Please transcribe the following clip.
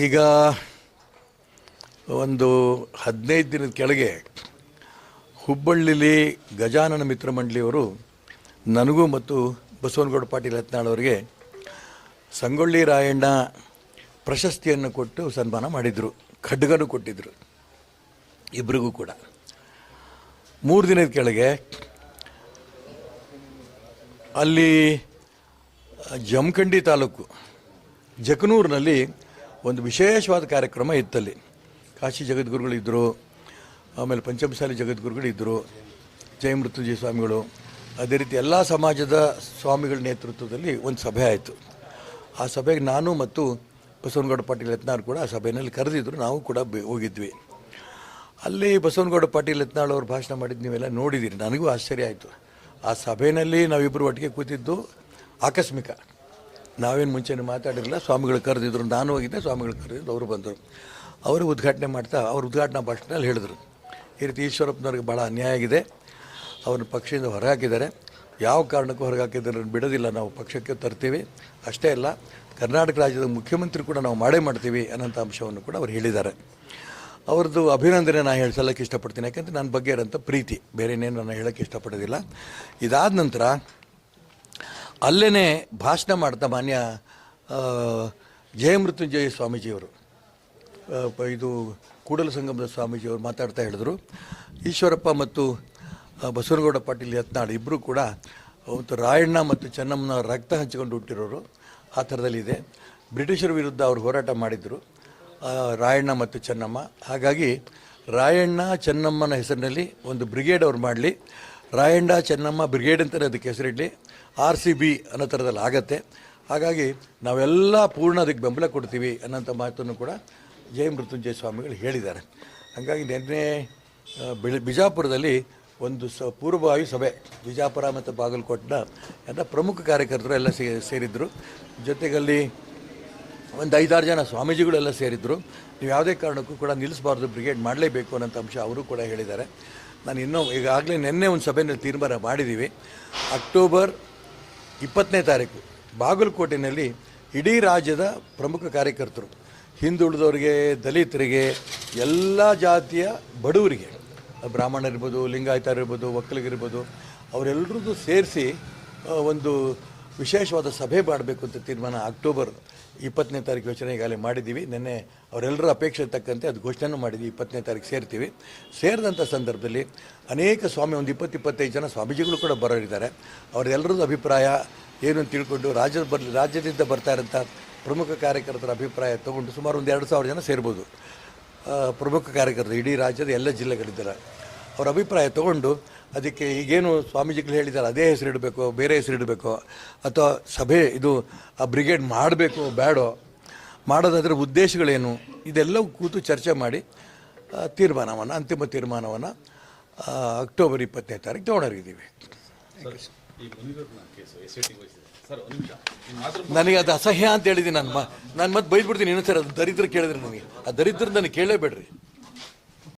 ಈಗ ಒಂದು ಹದಿನೈದು ದಿನದ ಕೆಳಗೆ ಹುಬ್ಬಳ್ಳಿಲಿ ಗಜಾನನ ಮಿತ್ರ ಮಂಡಳಿಯವರು ನನಗೂ ಮತ್ತು ಬಸವನಗೌಡ ಪಾಟೀಲ್ ಅವರಿಗೆ ಸಂಗೊಳ್ಳಿ ರಾಯಣ್ಣ ಪ್ರಶಸ್ತಿಯನ್ನು ಕೊಟ್ಟು ಸನ್ಮಾನ ಮಾಡಿದರು, ಖಡ್ಗನೂ ಕೊಟ್ಟಿದ್ದರು ಇಬ್ಬರಿಗೂ ಕೂಡ. ಮೂರು ದಿನದ ಕೆಳಗೆ ಅಲ್ಲಿ ಜಮಖಂಡಿ ತಾಲೂಕು ಜಕನೂರಿನಲ್ಲಿ ಒಂದು ವಿಶೇಷವಾದ ಕಾರ್ಯಕ್ರಮ ಇತ್ತಲ್ಲಿ. ಕಾಶಿ ಜಗದ್ಗುರುಗಳಿದ್ದರು ಆಮೇಲೆ ಪಂಚಮಸಾಲಿ ಜಗದ್ಗುರುಗಳಿದ್ದರು ಜಯ ಮೃತ್ಯುಂಜಯ ಸ್ವಾಮಿಗಳು. ಅದೇ ರೀತಿ ಎಲ್ಲ ಸಮಾಜದ ಸ್ವಾಮಿಗಳ ನೇತೃತ್ವದಲ್ಲಿ ಒಂದು ಸಭೆ ಆಯಿತು. ಆ ಸಭೆಗೆ ನಾನು ಮತ್ತು ಬಸವನಗೌಡ ಪಾಟೀಲ್ ಯತ್ನಾಳ್ ಕೂಡ ಆ ಸಭೆಯಲ್ಲಿ ಕರೆದಿದ್ರು. ನಾವು ಕೂಡ ಹೋಗಿದ್ವಿ. ಅಲ್ಲಿ ಬಸವನಗೌಡ ಪಾಟೀಲ್ ಯತ್ನಾಳ್ ಅವರು ಭಾಷಣ ಮಾಡಿದ್ದು ನೀವೆಲ್ಲ ನೋಡಿದ್ದೀರಿ ನನಗೂ ಆಶ್ಚರ್ಯ ಆಯಿತು. ಆ ಸಭೆಯಲ್ಲಿ ನಾವಿಬ್ಬರು ಒಟ್ಟಿಗೆ ಕೂತಿದ್ದು ಆಕಸ್ಮಿಕ. ನಾವೇನು ಮುಂಚೆನೇ ಮಾತಾಡಿರಲಿಲ್ಲ ಸ್ವಾಮಿಗಳು ಕರೆದಿದ್ರು, ನಾನು ಹೋಗಿದ್ದೆ, ಸ್ವಾಮಿಗಳು ಕರೆದಿದ್ದು ಅವರು ಬಂದರು. ಅವರು ಉದ್ಘಾಟನೆ ಮಾಡ್ತಾ, ಅವ್ರ ಉದ್ಘಾಟನಾ ಭಾಷಣದಲ್ಲಿ ಹೇಳಿದರು. ಈ ರೀತಿ ಈಶ್ವರಪ್ಪನವ್ರಿಗೆ ಭಾಳ ಅನ್ಯಾಯ ಆಗಿದೆ. ಅವ್ರನ್ನ ಪಕ್ಷದಿಂದ ಹೊರಹಾಕಿದ್ದಾರೆ. ಯಾವ ಕಾರಣಕ್ಕೂ ಹೊರಗೆ ಹಾಕಿದ್ದಾರೆ ಬಿಡೋದಿಲ್ಲ. ನಾವು ಪಕ್ಷಕ್ಕೆ ತರ್ತೀವಿ. ಅಷ್ಟೇ ಅಲ್ಲ, ಕರ್ನಾಟಕ ರಾಜ್ಯದ ಮುಖ್ಯಮಂತ್ರಿ ಕೂಡ ನಾವು ಮಾಡೇ ಮಾಡ್ತೀವಿ ಅನ್ನೋಂಥ ಅಂಶವನ್ನು ಕೂಡ ಅವ್ರು ಹೇಳಿದ್ದಾರೆ. ಅವ್ರದ್ದು ಅಭಿನಂದನೆ ನಾನು ಹೇಳ್ಸಲ್ಲಕ್ಕೆ ಇಷ್ಟಪಡ್ತೀನಿ. ಯಾಕಂದರೆ ನನ್ನ ಬಗ್ಗೆ ಇರೋಂಥ ಪ್ರೀತಿ. ಬೇರೆ ಇನ್ನೇನು ನಾನು ಹೇಳೋಕ್ಕೆ ಇಷ್ಟಪಡೋದಿಲ್ಲ. ಇದಾದ ನಂತರ ಅಲ್ಲೇ ಭಾಷಣ ಮಾಡ್ತಾ ಮಾನ್ಯ ಜಯಮೃತ್ಯುಂಜಯ ಸ್ವಾಮೀಜಿಯವರು. ಇದು ಕೂಡಲ ಸಂಗಮದ ಸ್ವಾಮೀಜಿಯವರು ಮಾತಾಡ್ತಾ ಹೇಳಿದ್ರು. ಈಶ್ವರಪ್ಪ ಮತ್ತು ಬಸವನಗೌಡ ಪಾಟೀಲ್ ಯತ್ನಾಳ್ ಇಬ್ಬರು ಕೂಡ, ಅವತ್ತು ರಾಯಣ್ಣ ಮತ್ತು ಚೆನ್ನಮ್ಮನ ರಕ್ತ ಹಂಚಿಕೊಂಡು ಹುಟ್ಟಿರೋರು. ಆ ಥರದಲ್ಲಿದೆ ಬ್ರಿಟಿಷರ ವಿರುದ್ಧ ಅವರು ಹೋರಾಟ ಮಾಡಿದರು. ರಾಯಣ್ಣ ಮತ್ತು ಚೆನ್ನಮ್ಮ. ಹಾಗಾಗಿ ರಾಯಣ್ಣ, ಚೆನ್ನಮ್ಮನ ಹೆಸರಿನಲ್ಲಿ ಒಂದು ಬ್ರಿಗೇಡ್ ಅವ್ರು ಮಾಡಲಿ. ರಾಯಣ್ಣ, ಚೆನ್ನಮ್ಮ ಬ್ರಿಗೇಡ್ ಅಂತಲೇ ಅದಕ್ಕೆ ಹೆಸರಿಡಲಿ. ಆರ್ ಸಿ ಬಿ ಅನ್ನೋ ಥರದಲ್ಲಿ ಆಗತ್ತೆ. ಹಾಗಾಗಿ ನಾವೆಲ್ಲ ಪೂರ್ಣ ಅದಕ್ಕೆ ಬೆಂಬಲ ಕೊಡ್ತೀವಿ ಅನ್ನೋಂಥ ಮಾತನ್ನು ಕೂಡ ಜಯ ಮೃತ್ಯುಂಜಯ ಸ್ವಾಮಿಗಳು ಹೇಳಿದ್ದಾರೆ. ಹಾಗಾಗಿ ನಿನ್ನೆ ಬಿಳಿ, ಬಿಜಾಪುರದಲ್ಲಿ ಒಂದು ಸ ಪೂರ್ವಭಾವಿ ಸಭೆ, ಬಿಜಾಪುರ ಮತ್ತು ಬಾಗಲಕೋಟೆನ ಎಲ್ಲ ಪ್ರಮುಖ ಕಾರ್ಯಕರ್ತರು ಎಲ್ಲ ಸೇ ಸೇರಿದ್ದರು ಜೊತೆಗಲ್ಲಿ ಒಂದು ಐದಾರು ಜನ ಸ್ವಾಮೀಜಿಗಳೆಲ್ಲ ಸೇರಿದ್ದರು ನೀವು ಯಾವುದೇ ಕಾರಣಕ್ಕೂ ಕೂಡ ನಿಲ್ಲಿಸಬಾರ್ದು, ಬ್ರಿಗೇಡ್ ಮಾಡಲೇಬೇಕು ಅನ್ನೋಂಥ ಅಂಶ ಅವರು ಕೂಡ ಹೇಳಿದ್ದಾರೆ. ನಾನು ಇನ್ನೂ ಈಗಾಗಲೇ ನಿನ್ನೆ ಒಂದು ಸಭೆಯಲ್ಲಿ ತೀರ್ಮಾನ ಮಾಡಿದ್ದೀವಿ. ಅಕ್ಟೋಬರ್ ಇಪ್ಪತ್ತನೇ ತಾರೀಕು ಬಾಗಲಕೋಟೆಯಲ್ಲಿ ಇಡೀ ರಾಜ್ಯದ ಪ್ರಮುಖ ಕಾರ್ಯಕರ್ತರು, ಹಿಂದುಳಿದವರಿಗೆ, ದಲಿತರಿಗೆ, ಎಲ್ಲ ಜಾತಿಯ ಬಡವರಿಗೆ ಬ್ರಾಹ್ಮಣರಿರ್ಬೋದು ಲಿಂಗಾಯತರಿರ್ಬೋದು ಒಕ್ಕಲಿಗಿರ್ಬೋದು ಅವರೆಲ್ಲರದ್ದು ಸೇರಿಸಿ ಒಂದು ವಿಶೇಷವಾದ ಸಭೆ ಮಾಡಬೇಕು ಅಂತ ತೀರ್ಮಾನ ಅಕ್ಟೋಬರ್ ಇಪ್ಪತ್ತನೇ ತಾರೀಕು ಯೋಚನೆ ಈಗಾಗಲೇ ಮಾಡಿದ್ದೀವಿ. ನಿನ್ನೆ ಅವರೆಲ್ಲರ ಅಪೇಕ್ಷೆ ತಕ್ಕಂತೆ ಅದು ಘೋಷಣೆನೂ ಮಾಡಿದ್ವಿ, ಇಪ್ಪತ್ತನೇ ತಾರೀಕು ಸೇರ್ತೀವಿ. ಸೇರಿದಂಥ ಸಂದರ್ಭದಲ್ಲಿ ಅನೇಕ ಸ್ವಾಮಿ, ಒಂದು ಇಪ್ಪತ್ತು, ಇಪ್ಪತ್ತೈದು ಜನ ಸ್ವಾಮೀಜಿಗಳು ಕೂಡ ಬರೋರಿದ್ದಾರೆ. ಅವರೆಲ್ಲರದ್ದು ಅಭಿಪ್ರಾಯ ಏನು ಅಂತ ತಿಳ್ಕೊಂಡು ರಾಜ್ಯದ ಬರ್ ರಾಜ್ಯದಿಂದ ಬರ್ತಾ ಇರೋಂಥ ಪ್ರಮುಖ ಕಾರ್ಯಕರ್ತರ ಅಭಿಪ್ರಾಯ ತೊಗೊಂಡು ಸುಮಾರು ಒಂದು ಎರಡು ಸಾವಿರ ಜನ ಸೇರ್ಬೋದು. ಪ್ರಮುಖ ಕಾರ್ಯಕರ್ತರು ಇಡೀ ರಾಜ್ಯದ ಎಲ್ಲ ಜಿಲ್ಲೆಗಳಿದ್ದಾರೆ ಅವರ ಅಭಿಪ್ರಾಯ ತಗೊಂಡು ಅದಕ್ಕೆ ಈಗೇನು ಸ್ವಾಮೀಜಿಗಳು ಹೇಳಿದ್ದಾರೆ ಅದೇ ಹೆಸರು ಇಡಬೇಕು ಬೇರೆ ಹೆಸರು ಇಡಬೇಕು ಅಥವಾ ಸಭೆ ಇದು ಆ ಬ್ರಿಗೇಡ್ ಮಾಡಬೇಕು ಬೇಡೋ ಮಾಡೋದಾದ್ರೆ ಉದ್ದೇಶಗಳೇನು ಇದೆಲ್ಲವೂ ಕೂತು ಚರ್ಚೆ ಮಾಡಿ ತೀರ್ಮಾನವನ್ನು ಅಂತಿಮ ತೀರ್ಮಾನವನ್ನು ಅಕ್ಟೋಬರ್ ಇಪ್ಪತ್ತನೇ ತಾರೀಕು ತೊಗೊಂಡಿದ್ದೀವಿ ನನಗೆ ಅದು ಅಸಹ್ಯ ಅಂತ ಹೇಳಿದ್ದೀನಿ ನಾನು ಮ ನಾನು ಮತ್ತೆ ಬೈದ್ಬಿಡ್ತೀನಿ ಇನ್ನೊಂದ್ಸರಿ ಅದು ದರಿದ್ರ ಕೇಳಿದ್ರೆ ನನಗೆ. ಆ ದರಿದ್ರ ನನಗೆ ಕೇಳಲೇಬೇಡ್ರಿ.